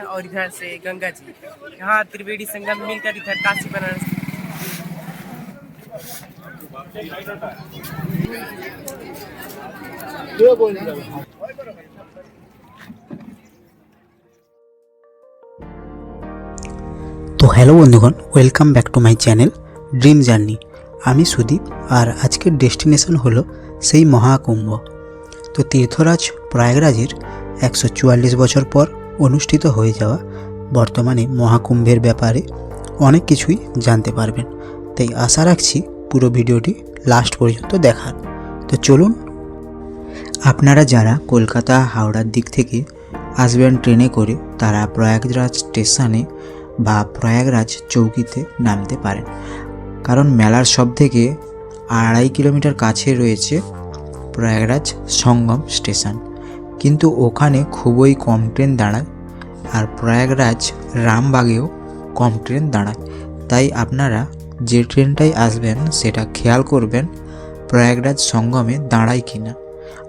हैं और इधर से गंगा जी यहाँ त्रिवेणी संगम मिलकर इधर काशी बनारस তো হ্যালো বন্ধুগণ welcome back to my channel dream journey আমি সুদীপ আর আজকের ডেস্টিনেশন হলো সেই মহাকুম্ভ তো তীর্থরাজ প্রয়াগরাজের একশো চুয়াল্লিশ বছর পর অনুষ্ঠিত হয়ে যাওয়া বর্তমানে মহাকুম্ভের ব্যাপারে অনেক কিছুই জানতে পারবেন। তাই আশা রাখছি পুরো ভিডিওটি লাস্ট পর্যন্ত দেখার। তো চলুন, আপনারা যারা কলকাতা হাওড়ার দিক থেকে আসবেন ট্রেনে করে, তারা প্রয়াগরাজ স্টেশনে বা প্রয়াগরাজ চৌকিতে নামতে পারেন। কারণ মেলার সব থেকে আড়াই কিলোমিটার কাছে রয়েছে প্রয়াগরাজ সঙ্গম স্টেশন। কিন্তু ওখানে খুবই কম ট্রেন দাঁড়ায় আর প্রয়াগরাজ রামবাগেও কম ট্রেন দাঁড়ায়। তাই আপনারা যে ট্রেনটাই আসবেন সেটা খেয়াল করবেন প্রয়াগরাজ সঙ্গমে দাঁড়ায় কি না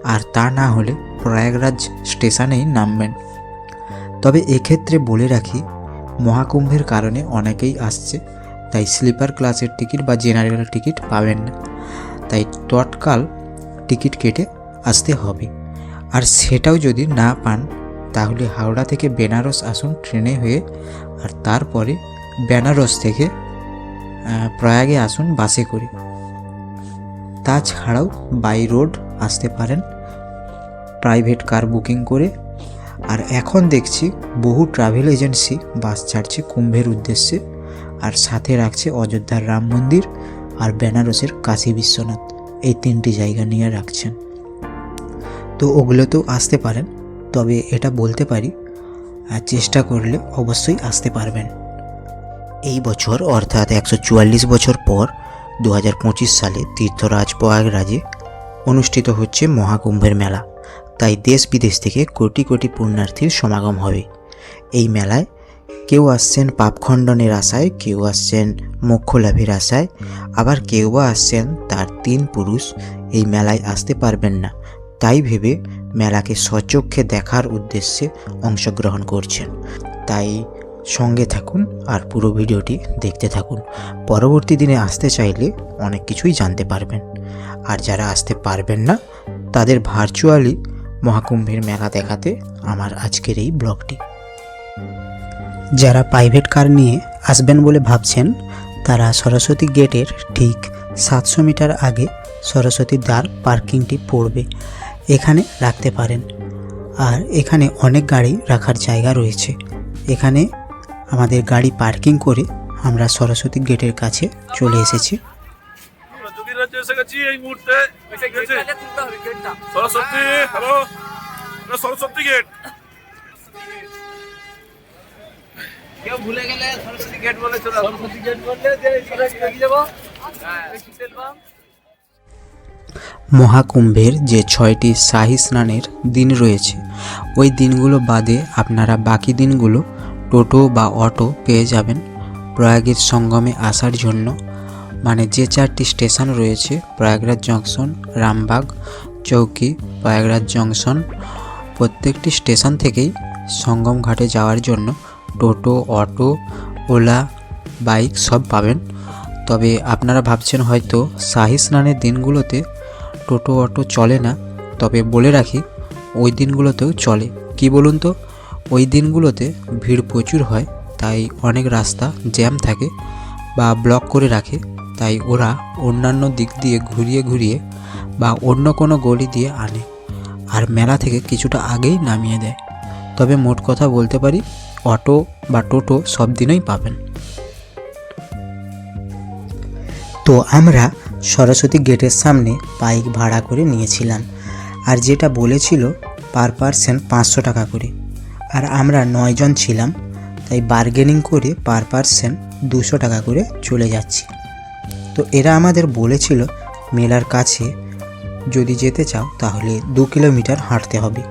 আর তা না হলে প্রয়াগরাজ স্টেশনেই নামবেন। তবে এক্ষেত্রে বলে রাখি, মহাকুম্ভের কারণে অনেকেই আসছে, তাই স্লিপার ক্লাসের টিকিট বা জেনারেল টিকিট পাবেন না। তাই তৎকাল টিকিট কেটে আসতে হবে। আর সেটাও যদি না পান, তাহলে হাওড়া থেকে বেনারস আসুন ট্রেনে হয়ে, আর তারপরে বেনারস থেকে প্রয়াগে আসুন বাসে করে। তাছাড়াও বাই রোড আসতে পারেন প্রাইভেট কার বুকিং করে। আর এখন দেখছি বহু ট্রাভেল এজেন্সি বাস ছাড়ছে কুম্ভের উদ্দেশ্যে, আর সাথে রাখছে অযোধ্যার রাম মন্দির আর বেনারসের কাশী বিশ্বনাথ। এই তিনটি জায়গা নিয়ে রাখছেন। তো ওগুলোতেও আসতে পারেন, তবে এটা বলতে পারি, আর চেষ্টা করলে অবশ্যই আসতে পারবেন। এই বছর, অর্থাৎ একশো চুয়াল্লিশ বছর পর দু হাজার পঁচিশ সালে তীর্থরাজ প্রয়াগরাজে অনুষ্ঠিত হচ্ছে মহাকুম্ভের মেলা। তাই দেশ বিদেশ থেকে কোটি কোটি পুণ্যার্থীর সমাগম হবে। এই মেলায় কেউ আসছেন পাপখণ্ডনের আশায়, কেউ আসছেন মোক্ষ লাভের আশায়, আবার কেউ বা আসছেন তার তিন পুরুষ। এই মেলায় আসতে পারবেন না। তাই ভেবে মেলাকে সচক্ষে দেখার উদ্দেশ্যে অংশগ্রহণ করছেন। তাই সঙ্গে থাকুন আর পুরো ভিডিওটি দেখতে থাকুন। পরবর্তী দিনে আসতে চাইলে অনেক কিছুই জানতে পারবেন। আর যারা আসতে পারবেন না, তাদের ভার্চুয়ালি মহাকুম্ভের মেলা দেখাতে আমার আজকের এই ব্লগটি। যারা প্রাইভেট কার নিয়ে আসবেন বলে ভাবছেন, তারা সরস্বতী গেটের ঠিক সাতশো মিটার আগে সরস্বতী দ্বার পার্কিংটি পড়বে। এখানে রাখতে পারেন। আর এখানে অনেক গাড়ি রাখার জায়গা রয়েছে। এখানে আমাদের গাড়ি পার্কিং করে আমরা সরস্বতী গেটের কাছে চলে এসেছি। এই মুহূর্তে সরস্বতী হ্যালো? সরস্বতী গেট। কেউ ভুলে গেলে সরস্বতী গেট বলে চলে সরস্বতী গেট বললে এগিয়ে যাব। হ্যাঁ। মহাকুম্ভের যে ছয়টি শাহী স্নানের দিন রয়েছে, ওই দিনগুলো বাদে আপনারা বাকি দিনগুলো টোটো বা অটো পেয়ে যাবেন প্রয়াগের সঙ্গমে আসার জন্য। মানে যে চারটি স্টেশন রয়েছে, প্রয়াগরাজ জংশন, রামবাগ চৌকি, প্রয়াগরাজ জংশন, প্রত্যেকটি স্টেশন থেকেই সঙ্গম ঘাটে যাওয়ার জন্য টোটো, অটো, ওলা, বাইক সব পাবেন। তবে আপনারা ভাবছেন হয়তো শাহী স্নানের দিনগুলোতে টোটো অটো চলে না, তবে বলে রাখি, ওই দিনগুলোতেও চলে। কি বলুন তো? ওই দিনগুলোতে ভিড় প্রচুর হয়, তাই অনেক রাস্তা জ্যাম থাকে বা ব্লক করে রাখে, তাই ওরা অন্যান্য দিক দিয়ে ঘুরিয়ে ঘুরিয়ে বা অন্য কোনো গলি দিয়ে আনে, আর মেলা থেকে কিছুটা আগেই নামিয়ে দেয়। তবে মোট কথা বলতে পারি, অটো বা টোটো সব দিনই পাবেন। তো আমরা সরস্বতী গেটের সামনে বাইক ভাড়া করে নিয়েছিলাম। আর যেটা বলেছিল, পার পারসেন্ট পাঁচশো টাকা করে। আর আমরা নয়জন ছিলাম, তাই বার্গেনিং করে পার পারসেন্ট দুশো টাকা করে চলে যাচ্ছি। তো এরা আমাদের বলেছিল, মেলার কাছে যদি যেতে চাও তাহলে দু কিলোমিটার হাঁটতে হবে।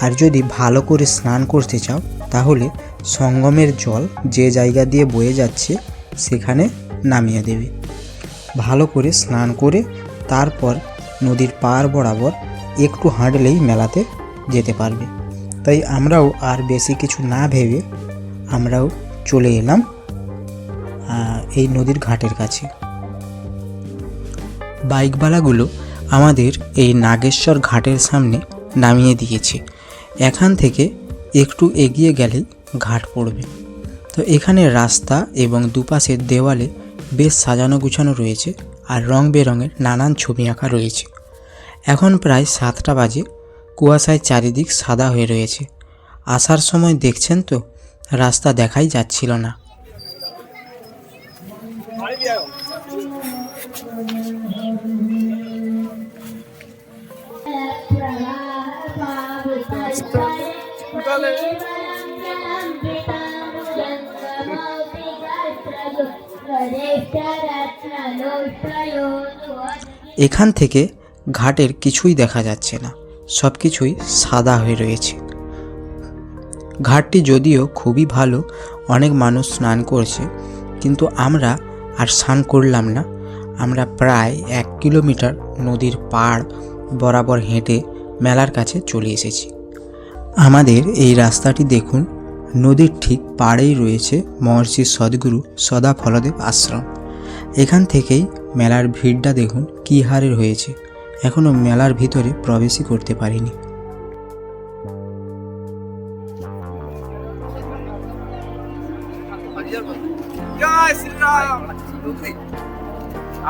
আর যদি ভালো করে স্নান করতে চাও তাহলে সঙ্গমের জল যে জায়গা দিয়ে বয়ে যাচ্ছে সেখানে নামিয়ে দেবে। ভালো করে স্নান করে তারপর নদীর পার বরাবর একটু হাঁটলেই মেলাতে যেতে পারবে। তাই আমরাও আর বেশি কিছু না ভেবে আমরাও চলে এলাম এই নদীর ঘাটের কাছে। বাইকওয়ালাগুলো আমাদের এই নাগেশ্বর ঘাটের সামনে নামিয়ে দিয়েছে। এখান থেকে একটু এগিয়ে গেলেই ঘাট পড়বে। তো এখানে রাস্তা এবং দুপাশের দেওয়ালে বেশ সাজানো গুছানো রয়েছে আর রং বেরঙের নানান ছবি আঁকা রয়েছে। এখন প্রায় সাতটা বাজে, কুয়াশায় চারিদিক সাদা হয়ে রয়েছে। আসার সময় দেখছেন তো, রাস্তা দেখাই যাচ্ছিল না। এখান থেকে ঘাটের কিছুই দেখা যাচ্ছে না সব কিছুই সাদা হয়ে রয়েছে। ঘাটটি যদিও খুবই ভালো, অনেক মানুষ স্নান করছে, কিন্তু আমরা আর স্নান করলাম না। আমরা প্রায় এক কিলোমিটার নদীর পাড় বরাবর হেঁটে মেলার কাছে চলে এসেছি। আমাদের এই রাস্তাটি দেখুন নদীর ঠিক পাড়েই রয়েছে মহর্ষি সদ্গুরু সদা ফলদেব আশ্রম। এখান থেকেই মেলার ভিড়টা দেখুন কী হারের হয়েছে এখনও মেলার ভিতরে প্রবেশই করতে পারিনি।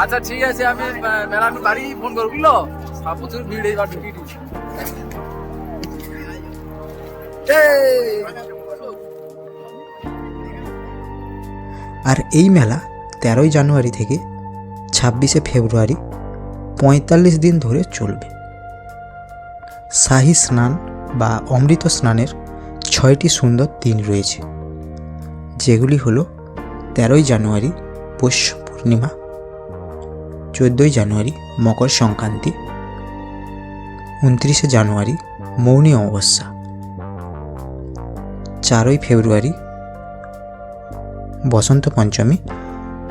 আচ্ছা ঠিক আছে, আমি মেলার বাড়ি ফোন করব, বুঝলো? প্রচুর ভিড়, এইবার আর এই মেলা তেরোই জানুয়ারি থেকে ছাব্বিশে ফেব্রুয়ারি পঁয়তাল্লিশ দিন ধরে চলবে। শাহী স্নান বা অমৃত স্নানের ছয়টি সুন্দর দিন রয়েছে, যেগুলি হলো তেরোই জানুয়ারি পৌষ পূর্ণিমা, চোদ্দোই জানুয়ারি মকর সংক্রান্তি, উনত্রিশে জানুয়ারি মৌনী অমাবস্যা, চারই ফেব্রুয়ারি বসন্ত পঞ্চমী,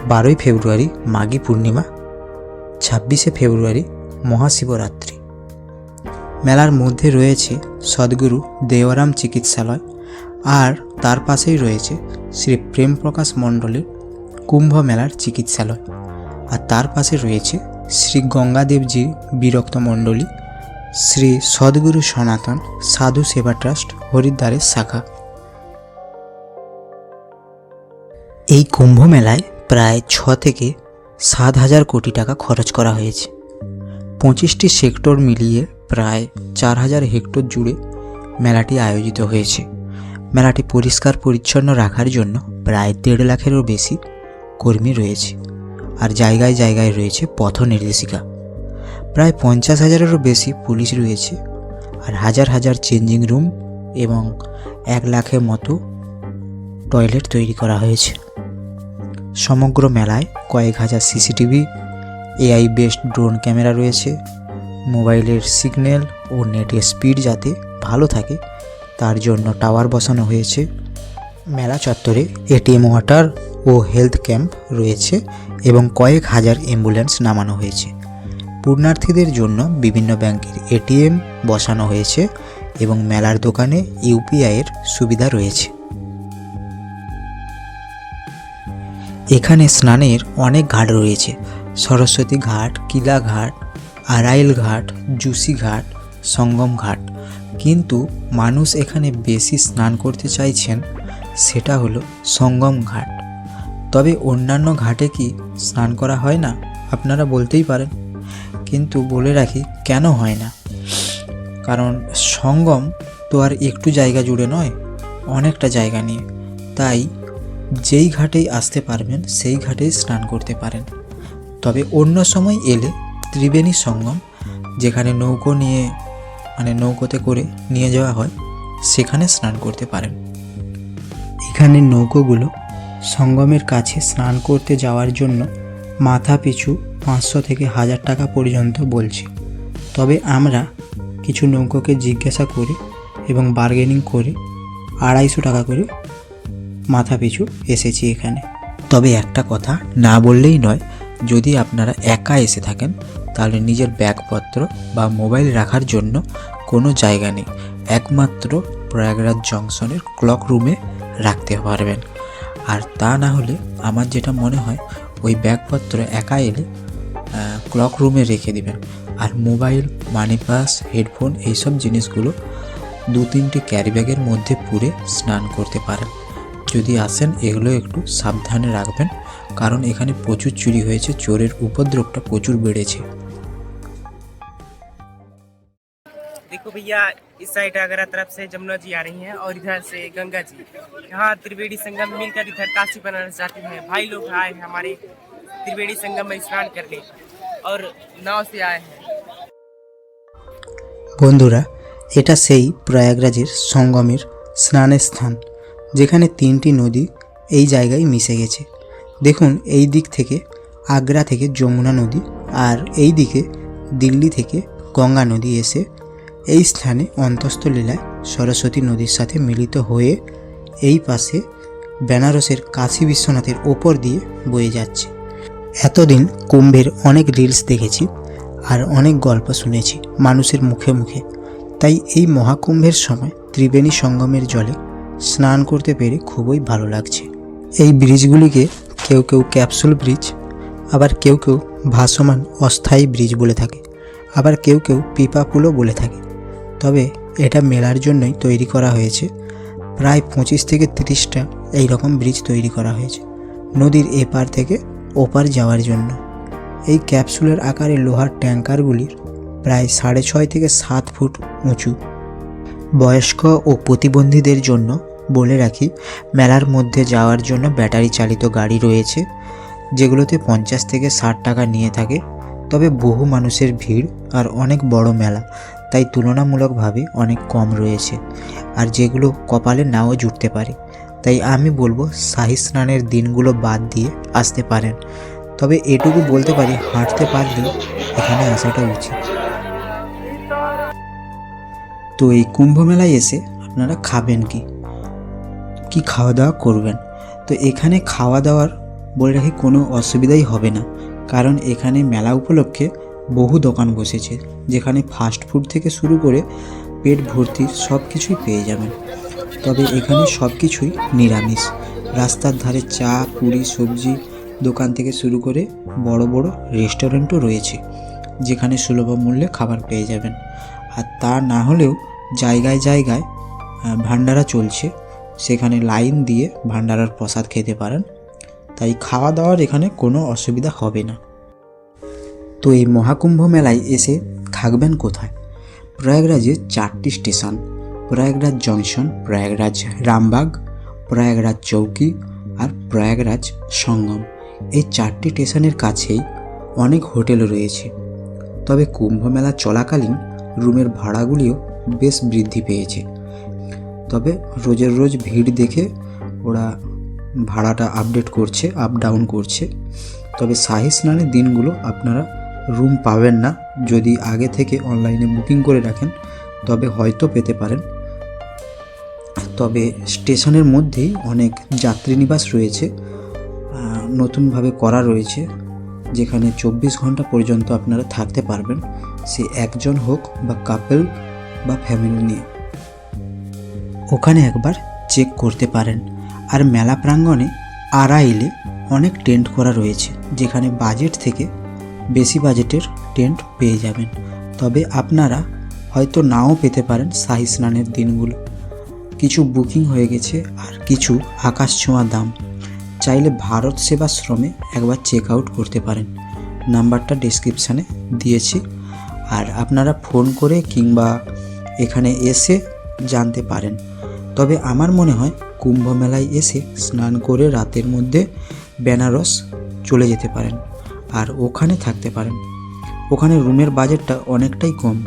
বারোই ফেব্রুয়ারি মাঘী পূর্ণিমা, ছাব্বিশে ফেব্রুয়ারি মহাশিবরাত্রি। মেলার মধ্যে রয়েছে সদ্গুরু দেওয়ারাম চিকিৎসালয় আর তার পাশেই রয়েছে শ্রী প্রেম প্রকাশ মণ্ডলের কুম্ভ মেলার চিকিৎসালয় আর তার পাশে রয়েছে শ্রী গঙ্গাদেবজির বিরক্ত মণ্ডলী, শ্রী সদ্গুরু সনাতন সাধু সেবা ট্রাস্ট হরিদ্বারের শাখা। এই কুম্ভ মেলায় প্রায় ছ থেকে সাত হাজার কোটি টাকা খরচ করা হয়েছে। পঁচিশটি সেক্টর মিলিয়ে প্রায় চার হাজার হেক্টর জুড়ে মেলাটি আয়োজিত হয়েছে। মেলাটি পরিষ্কার পরিচ্ছন্ন রাখার জন্য প্রায় দেড় লাখেরও বেশি কর্মী রয়েছে আর জায়গায় জায়গায় রয়েছে পথ নির্দেশিকা। প্রায় পঞ্চাশ হাজারেরও বেশি পুলিশ রয়েছে আর হাজার হাজার চেঞ্জিং রুম এবং এক লাখের মতো টয়লেট তৈরি করা হয়েছে। সমগ্র মেলায় কয়েক হাজার CCTV, AI based drone camera রয়েছে, মোবাইলের সিগন্যাল ও নেটের স্পিড যাতে ভালো থাকে, তার জন্য টাওয়ার বসানো হয়েছে, মেলা চত্বরে এটিএম ওয়াটার ও হেলথ ক্যাম্প রয়েছে এবং কয়েক হাজার অ্যাম্বুলেন্স নামানো হয়েছে। পূর্ণার্থীদের জন্য বিভিন্ন ব্যাংকের এটিএম বসানো হয়েছে এবং মেলার দোকানে ইউপিআইয়ের সুবিধা রয়েছে। এখানে স্নানের অনেক ঘাট রয়েছে। সরস্বতী ঘাট, কিলা ঘাট আরাইল ঘাট, জুসি ঘাট, সঙ্গম ঘাট। কিন্তু মানুষ এখানে বেশি স্নান করতে চাইছেন, সেটা হলো সঙ্গম ঘাট। তবে অন্যান্য ঘাটে কি স্নান করা হয় না? আপনারা বলতেই পারেন। কিন্তু বলে রাখি, কেন হয় না? কারণ সঙ্গম তো আর একটু জায়গা জুড়ে নয়, অনেকটা জায়গা নিয়ে। তাই যেই ঘাটেই আসতে পারবেন, সেই ঘাটেই স্নান করতে পারেন। তবে অন্য সময় এলে ত্রিবেণী সঙ্গম, যেখানে নৌকো নিয়ে মানে নৌকোতে করে নিয়ে যাওয়া হয়, সেখানে স্নান করতে পারেন। এখানে নৌকোগুলো সঙ্গমের কাছে স্নান করতে যাওয়ার জন্য মাথা পিছু পাঁচশো থেকে হাজার টাকা পর্যন্ত বলছে। তবে আমরা কিছু নৌকোকে জিজ্ঞাসা করি এবং বার্গেনিং করে আড়াইশো টাকা করে মাথা পিছু এসেছি এখানে। তবে একটা কথা না বললেই নয়, যদি আপনারা একা এসে থাকেন, তাহলে নিজের ব্যাগপত্র বা মোবাইল রাখার জন্য কোনো জায়গা নেই। একমাত্র প্রয়াগরাজ জংশনের ক্লক রুমে রাখতে পারবেন। আর তা না হলে আমার যেটা মনে হয়, ওই ব্যাগপত্র একা এলে ক্লক রুমে রেখে দিবেন। আর মোবাইল, মানি পাস, হেডফোন, এইসব জিনিসগুলো দু তিনটে ক্যারি ব্যাগের মধ্যে পুরে স্নান করতে পারেন। যদি আসেন এগুলো একটু সাবধানে রাখবেন কারণ এখানে প্রচুর চুরি হয়েছে চোরের উপদ্রবটা প্রচুর বেড়েছে देखो भैया इस साइड आगरा तरफ से जमुना जी आ रही हैं और इधर से गंगा जी यहाँ त्रिवेणी संगम मिलकर इधर काशी बनारस जाते हैं भाई लोग आए हैं हमारे त्रिवेणी संगम में स्नान करने और नाव से आए हैं বন্ধুরা এটা সেই প্রয়াগরাজের সঙ্গমের স্নানের স্থান যেখানে তিনটি নদী এই জায়গায় মিশে গেছে। দেখুন, এই দিক থেকে আগ্রা থেকে যমুনা নদী আর এই দিকে দিল্লি থেকে গঙ্গা নদী এসে এই স্থানে অন্তস্থ লীলায় সরস্বতী নদীর সাথে মিলিত হয়ে এই পাশে বেনারসের কাশী বিশ্বনাথের ওপর দিয়ে বয়ে যাচ্ছে। এতদিন কুম্ভের অনেক রিলস দেখেছি আর অনেক গল্প শুনেছি মানুষের মুখে মুখে। তাই এই মহাকুম্ভের সময় ত্রিবেণী সঙ্গমের জলে স্নান করতে পেরে খুবই ভালো লাগছে। এই ব্রিজগুলিকে কেউ কেউ ক্যাপসুল ব্রিজ, আবার কেউ কেউ ভাসমান অস্থায়ী ব্রিজ বলে থাকে, আবার কেউ কেউ পিপা পুলও বলে থাকে। তবে এটা মেলার জন্যই তৈরি করা হয়েছে। প্রায় পঁচিশ থেকে তিরিশটা এই রকম ব্রিজ তৈরি করা হয়েছে, নদীর এপার থেকে ওপার যাওয়ার জন্য। এই ক্যাপসুলের আকারে লোহার ট্যাঙ্কারগুলির প্রায় সাড়ে ছয় থেকে সাত ফুট উঁচু। বয়স্ক ও প্রতিবন্ধীদের জন্য বলে রাখি, মেলার মধ্যে যাওয়ার জন্য ব্যাটারি চালিত গাড়ি রয়েছে, যেগুলোতে পঞ্চাশ থেকে ষাট টাকা নিয়ে থাকে। তবে বহু মানুষের ভিড় আর অনেক বড় মেলা, তাই তুলনামূলকভাবে অনেক কম রয়েছে। আর যেগুলো কপালে নাও জুটতে পারে। তাই আমি বলব, শাহী স্নানের দিনগুলো বাদ দিয়ে আসতে পারেন। তবে এটুকু বলতে পারি, হাঁটতে পারলেও এখানে আসাটা উচিত। তো এই কুম্ভ মেলায় এসে আপনারা খাবেন কি? কি খাওয়া দাওয়া করবেন? তো এখানে খাওয়া দাওয়ার বলে রাখি কোনো অসুবিধাই হবে না। কারণ এখানে মেলা উপলক্ষে বহু দোকান বসেছে, যেখানে ফাস্ট ফুড থেকে শুরু করে পেট ভর্তি সব কিছুই পেয়ে যাবেন। তবে এখানে সব কিছুই নিরামিষ। রাস্তার ধারে চা, পুরি, সবজি দোকান থেকে শুরু করে বড় বড় রেস্টুরেন্টও রয়েছে, যেখানে সুলভ মূল্যে খাবার পেয়ে যাবেন। আর তা না হলেও জায়গায় জায়গায় ভান্ডারা চলছে। সেখানে লাইন দিয়ে ভান্ডারার প্রসাদ খেতে পারেন। তাই খাওয়া দাওয়ার এখানে কোনো অসুবিধা হবে না। তো এই মহাকুম্ভ মেলায় এসে থাকবেন কোথায়? প্রয়াগরাজের চারটি স্টেশন। প্রয়াগরাজ জংশন, প্রয়াগরাজ রামবাগ, প্রয়াগরাজ চৌকি আর প্রয়াগরাজ সঙ্গম। এই চারটি স্টেশনের কাছেই অনেক হোটেল রয়েছে। তবে কুম্ভ মেলা চলাকালীন রুমের ভাড়াগুলিও বেশ বৃদ্ধি পেয়েছে। তবে রোজের রোজ ভিড় দেখে ওরা ভাড়াটা আপডেট করছে আপ ডাউন করছে। তবে শাহী স্নানের দিনগুলো আপনারা রুম পাবেন না। যদি আগে থেকে অনলাইনে বুকিং করে রাখেন, তবে হয়তো পেতে পারেন। তবে স্টেশনের মধ্যেই অনেক যাত্রী নিবাস রয়েছে। নতুনভাবে করা রয়েছে, যেখানে চব্বিশ ঘণ্টা পর্যন্ত আপনারা থাকতে পারবেন। সে একজন হোক বা কাপেল বা ফ্যামিলি নিয়ে। ওখানে একবার চেক করতে পারেন। আর মেলা প্রাঙ্গণে আড়াইলে অনেক টেন্ট করা রয়েছে, যেখানে বাজেট থেকে বেশি বাজেটের টেন্ট পেয়ে যাবেন। তবে আপনারা হয়তো নাও পেতে পারেন শাহী স্নানের দিনগুলো। কিছু বুকিং হয়ে গেছে আর কিছু আকাশ ছোঁয়া দাম। চাইলে ভারত সেবাশ্রমে একবার চেক আউট করতে পারেন। নাম্বারটা ডিসক্রিপশানে দিয়েছি। আর আপনারা ফোন করে কিংবা এখানে এসে জানতে পারেন। তবে আমার মনে হয় কুম্ভ মেলায় এসে স্নান করে রাতের মধ্যে বেনারস চলে যেতে পারেন আর ওখানে থাকতে পারেন। ওখানে রুমের বাজেটটা অনেকটাই কম।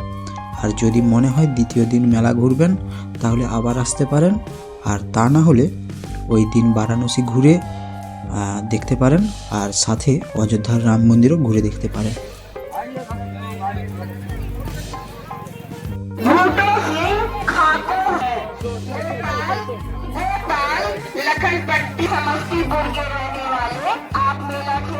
আর যদি মনে হয় দ্বিতীয় দিন মেলা ঘুরবেন, তাহলে আবার আসতে পারেন। আর তা না হলে ওই দিন বারাণসী ঘুরে দেখতে পারেন। আর সাথে অযোধ্যার রাম মন্দিরও ঘুরে দেখতে পারেন। लखन पट्टी समस्तीपुर के रहने वाले आप मेला के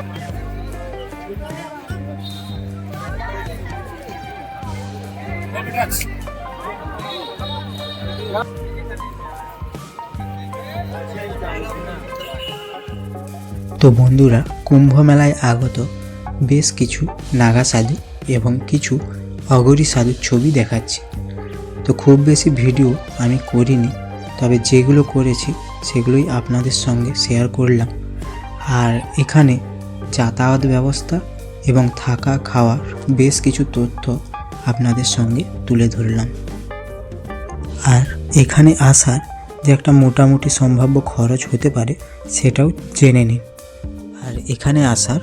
তো বন্ধুরা কুম্ভ মেলায় আগত বেশ কিছু নাগা সাধু এবং কিছু অগরি সাধুর ছবি দেখাচ্ছি তো খুব বেশি ভিডিও আমি করিনি তবে যেগুলো করেছি, সেগুলোই আপনাদের সঙ্গে শেয়ার করলাম। আর এখানে যাতায়াত ব্যবস্থা এবং থাকা খাওয়ার বেশ কিছু তথ্য আপনাদের সঙ্গে তুলে ধরলাম। আর এখানে আসার যে একটা মোটামুটি সম্ভাব্য খরচ হতে পারে, সেটাও জেনে নিন। আর এখানে আসার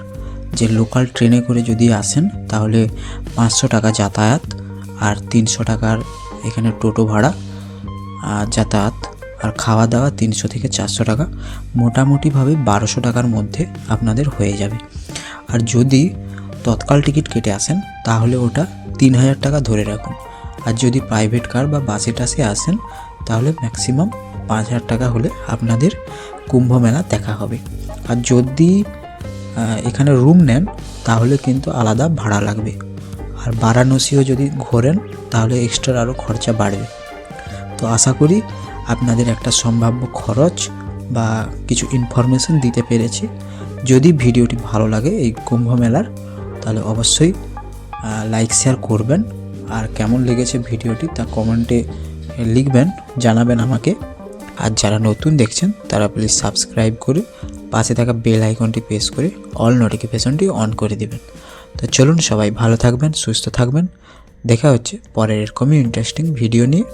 যে লোকাল ট্রেনে করে যদি আসেন, তাহলে পাঁচশো টাকা যাতায়াত আর তিনশো টাকার এখানে টোটো ভাড়া আর যাতায়াত আর খাওয়া দাওয়া তিনশো থেকে চারশো টাকা। মোটামুটিভাবে বারোশো টাকার মধ্যে আপনাদের হয়ে যাবে। আর যদি তৎকাল টিকিট কেটে আসেন, তাহলে ওটা তিন হাজার টাকা ধরে রাখুন। আর যদি প্রাইভেট কার বা বাসে টাসে আসেন, তাহলে ম্যাক্সিমাম পাঁচ হাজার টাকা হলে আপনাদের কুম্ভ মেলা দেখা হবে। আর যদি এখানে রুম নেন, তাহলে কিন্তু আলাদা ভাড়া লাগবে। আর বারাণসীও যদি ঘোরেন, তাহলে এক্সট্রা আরও খরচা বাড়বে। তো আশা করি আপনাদের একটা সম্ভাব্য খরচ বা কিছু ইনফরমেশন দিতে পেরেছি। যদি ভিডিওটি ভালো লাগে এই কুম্ভ মেলার, তাহলে অবশ্যই লাইক শেয়ার করবেন। আর কেমন লেগেছে ভিডিওটি তা কমেন্টে লিখবেন, জানাবেন আমাকে। আর যারা নতুন দেখছেন, তারা প্লিজ সাবস্ক্রাইব করে পাশে থাকা বেল আইকনটি প্রেস করে অল নোটিফিকেশনটি অন করে দিবেন। তো চলুন সবাই ভালো থাকবেন, সুস্থ থাকবেন। দেখা হচ্ছে পরের এরকমই ইন্টারেস্টিং ভিডিও নিয়ে।